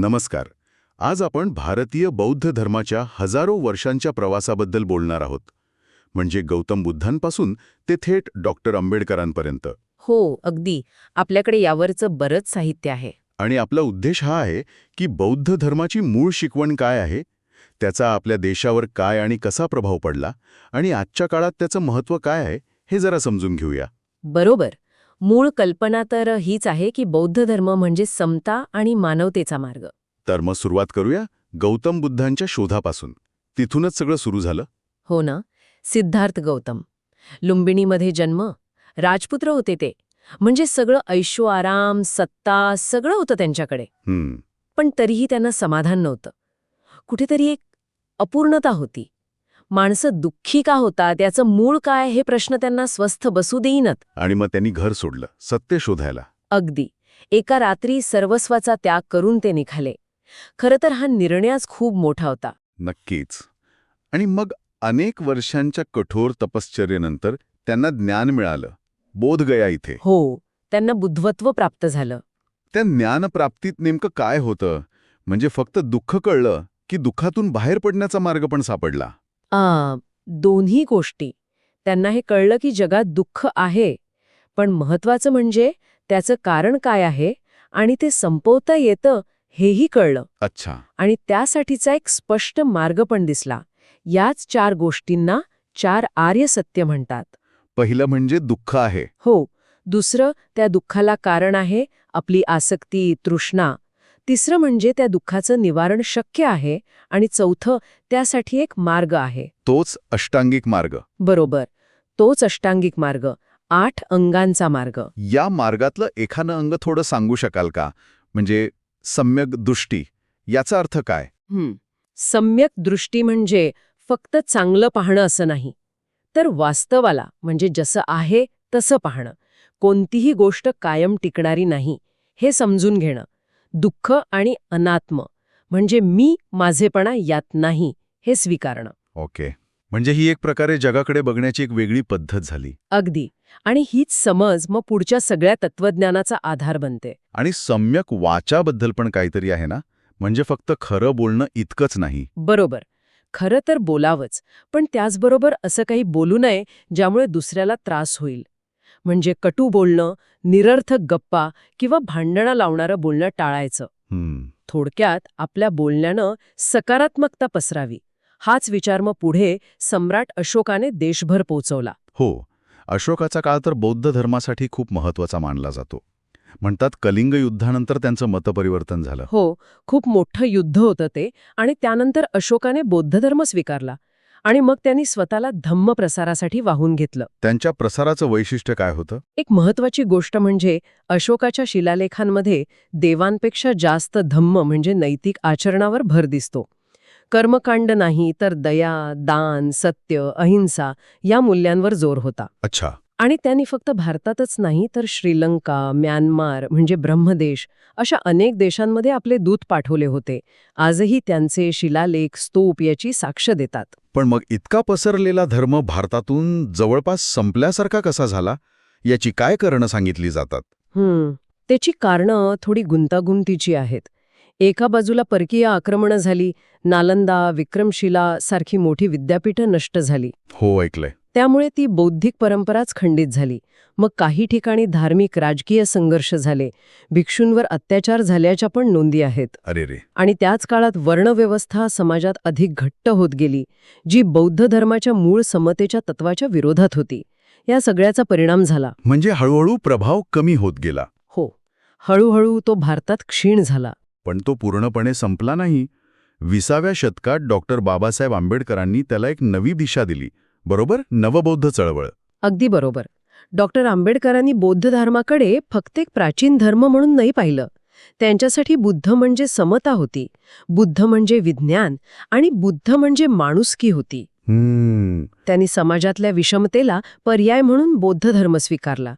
नमस्कार. आज आपण भारतीय बौद्ध धर्माच्या हजारो वर्षांच्या प्रवासाबद्दल बोलणार आहोत. म्हणजे गौतम बुद्धांपासून ते थेट डॉक्टर आंबेडकरांपर्यंत. हो अगदी. आपल्याकडे यावरचं बरंच साहित्य आहे. आणि आपला उद्देश हा आहे की बौद्ध धर्माची मूळ शिकवण काय आहे? त्याचा आपल्या देशावर काय आणि कसा प्रभाव पडला? आणि आजच्या काळात त्याचं महत्त्व काय आहे? हे जरा समजून घेऊया. बरोबर. मूळ कल्पना तर हीच आहे की बौद्ध धर्म म्हणजे समता आणि मानवतेचा मार्ग. तर मग सुरुवात करूया गौतम बुद्धांच्या शोधापासून. तिथूनच सगळं सुरू झालं? हो ना. सिद्धार्थ गौतम. लुंबिनीमध्ये जन्म राजपुत्र होते ते. म्हणजे सगळं ऐशो आराम सत्ता सगळं होतं त्यांच्याकडे. पण तरीही त्यांना समाधान नव्हतं. कुठेतरी एक अपूर्णता होती. माणसं दुःखी का होतात? याचं मूळ काय हे प्रश्न त्यांना स्वस्थ बसू देईनत. आणि मग त्यांनी घर सोडलं सत्य शोधायला. अगदी. एका रात्री सर्वस्वाचा त्याग करून ते निघाले. खरं तर हा निर्णयच खूप मोठा होता. नक्कीच. आणि मग अनेक वर्षांच्या कठोर तपश्चर्येनंतर त्यांना ज्ञान मिळालं. बोधगया इथे. हो त्यांना बुद्धवत्व प्राप्त झालं. त्या ज्ञानप्राप्तीत नेमकं काय होतं? म्हणजे फक्त दुःख कळलं की दुःखातून बाहेर पडण्याचा मार्ग पण सापडला. दोन्ही गोष्टी. त्यांना हे कळलं की जगात दुःख आहे पण महत्वाचं म्हणजे त्याचं कारण काय आहे आणि ते संपवता येतं हेही कळलं. अच्छा. आणि त्यासाठीचा एक स्पष्ट मार्ग पण दिसला. याच चार गोष्टींना चार आर्य सत्य म्हणतात. पहिलं म्हणजे दुःख आहे. हो. दुसरं त्या दुःखाला कारण आहे आपली आसक्ती तृष्णा. तिसरं म्हणजे त्या दुःखाचं निवारण शक्य आहे आणि चौथं त्यासाठी एक मार्ग आहे. तोच अष्टांगिक मार्ग. बरोबर. तोच अष्टांगिक मार्ग. आठ अंगांचा मार्ग. या मार्गातलं एखादं अंग थोडं सांगू शकाल का? म्हणजे सम्यक दृष्टी याचा अर्थ काय. सम्यक दृष्टी म्हणजे फक्त चांगलं पाहणं असं नाही. तर वास्तवाला म्हणजे जसं आहे तसं पाहणं. कोणतीही गोष्ट कायम टिकणारी नाही हे समजून घेणं. दुःख आणि अनात्म. म्हणजे मी माझेपणा यात नाही हे स्वीकारणं. ओके. म्हणजे ही एक प्रकारे जगाकडे बघण्याची एक वेगळी पद्धत झाली. अगदी. आणि हीच समज मग पुढच्या सगळ्या तत्वज्ञानाचा आधार बनते. आणि सम्यक वाचाबद्दल पण काहीतरी आहे ना? म्हणजे फक्त खरं बोलणं इतकंच नाही. बरोबर. खरं तर बोलावंच. पण त्याचबरोबर असं काही बोलू नये ज्यामुळे दुसऱ्याला त्रास होईल. म्हणजे कटू बोलणं निरर्थक गप्पा किंवा भांडणं लावणारं बोलणं टाळायचं. थोडक्यात आपल्या बोलण्यानं सकारात्मकता पसरावी. हाच विचार मग पुढे सम्राट अशोकाने देशभर पोचवला. हो अशोकाचा काळ तर बौद्ध धर्मासाठी खूप महत्त्वाचा मानला जातो. म्हणतात कलिंग युद्धानंतर त्यांचं मतपरिवर्तन झालं. हो खूप मोठं युद्ध होतं ते आणि त्यानंतर अशोकाने बौद्ध धर्म स्वीकारला. आणि मग त्यांनी स्वतःला धम्म प्रसारासाठी वाहून घेतलं. त्यांच्या प्रसाराचं वैशिष्ट्य काय होतं? एक महत्वाची गोष्ट म्हणजे अशोकाच्या शिलालेखांमध्ये देवांपेक्षा जास्त धम्म म्हणजे नैतिक आचरणावर भर दिसतो. कर्मकांड नाही तर दया दान सत्य अहिंसा या मूल्यांवर जोर होता. अच्छा. आणि त्यांनी फक्त भारतातच नाही तर श्रीलंका म्यानमार म्हणजे ब्रह्मदेश अशा अनेक देशांमध्ये आपले दूत पाठवले होते. आजही त्यांचे शिलालेख स्तूप याची साक्ष देतात. पण मग इतका पसरलेला धर्म भारतातून जवळपास संपल्यासारखा कसा झाला? याची काय कारणं सांगितली जातात? हम्म त्याची कारणं थोडी गुंतागुंतीची आहेत. एका बाजूला परकीय आक्रमणं झाली नालंदा विक्रमशिला सारखी मोठी विद्यापीठं नष्ट झाली. हो ऐकलंय. त्यामुळे ती बौद्धिक परंपराच खंडित झाली. मग काही ठिकाणी धार्मिक राजकीय संघर्ष झाले. भिक्षूंवर अत्याचार झाल्याच्या पण नोंदी आहेत. अरे रे. आणि त्याच काळात वर्णव्यवस्था समाजात अधिक घट्ट होत गेली जी बौद्ध धर्माच्या मूळ समतेच्या तत्वाच्या विरोधात होती. या सगळ्याचा परिणाम झाला. म्हणजे हळूहळू प्रभाव कमी होत गेला. हो. हळूहळू तो भारतात क्षीण झाला. पण तो पूर्णपणे संपला नाही. विसाव्या शतकात डॉक्टर बाबासाहेब आंबेडकरांनी त्याला एक नवी दिशा दिली. बरोबर? नवबौद्ध चळवळ. अगदी बरोबर. डॉक्टर आंबेडकरांनी बौद्ध धर्माकडे फक्त एक प्राचीन धर्म म्हणून नाही पाहिलं. त्यांच्यासाठी बुद्ध म्हणजे समता होती. बुद्ध म्हणजे विज्ञान आणि बुद्ध म्हणजे माणुसकी होती. त्यांनी समाजातल्या विषमतेला पर्याय म्हणून बौद्ध धर्म स्वीकारला.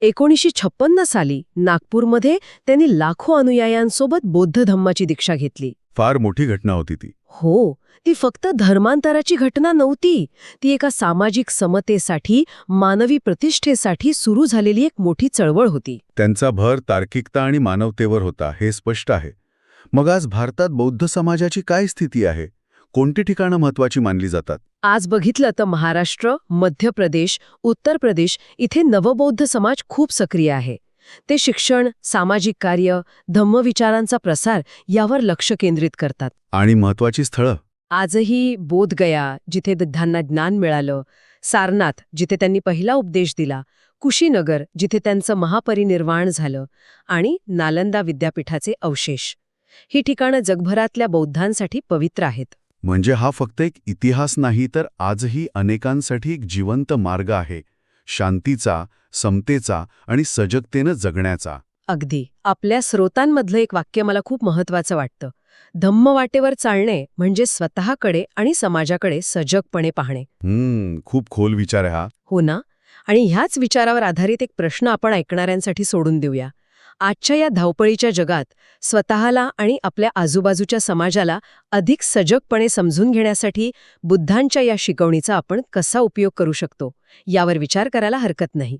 एकोणीसशे छप्पन्न साली नागपूरमध्ये त्यांनी लाखो अनुयायांसोबत बौद्ध धम्माची दीक्षा घेतली. फार मोठी घटना होती ती. हो ती फक्त धर्मांतराची घटना नव्हती. ती एका सामाजिक समतेसाठी मानवी प्रतिष्ठेसाठी सुरू झालेली एक मोठी चळवळ होती. त्यांचा भर तार्किकता आणि मानवतेवर होता हे स्पष्ट आहे. मग आज भारतात बौद्ध समाजाची काय स्थिती आहे? कोणती ठिकाणं महत्वाची मानली जातात? आज बघितलं तर महाराष्ट्र मध्य प्रदेश उत्तर प्रदेश इथे नवबौद्ध समाज खूप सक्रिय आहे. ते शिक्षण सामाजिक कार्य धम्मविचारांचा प्रसार यावर लक्ष केंद्रित करतात. आणि महत्वाची स्थळं? आजही बोधगया जिथे बुद्धांना ज्ञान मिळालं सारनाथ जिथे त्यांनी पहिला उपदेश दिला कुशीनगर जिथे त्यांचं महापरिनिर्वाण झालं आणि नालंदा विद्यापीठाचे अवशेष. ही ठिकाणं जगभरातल्या बौद्धांसाठी पवित्र आहेत. म्हणजे हा फक्त एक इतिहास नाही तर आजही अनेकांसाठी एक जिवंत मार्ग आहे. शांतीचा समतेचा आणि सजगतेनं जगण्याचा. अगदी. आपल्या स्रोतांमधलं एक वाक्य मला खूप महत्वाचं वाटतं. धम्म वाटेवर चालणे म्हणजे स्वतःकडे आणि समाजाकडे सजगपणे पाहणे. हम्म खूप खोल विचार आहे हा. हो ना? आणि ह्याच विचारावर आधारित एक प्रश्न आपण ऐकणाऱ्यांसाठी सोडून देऊया. आजच्या या धावपळीच्या जगात स्वतःला आणि आपल्या आजूबाजूच्या समाजाला अधिक सजगपणे समजून घेण्यासाठी बुद्धांच्या या शिकवणीचा आपण कसा उपयोग करू शकतो यावर विचार करायला हरकत नाही.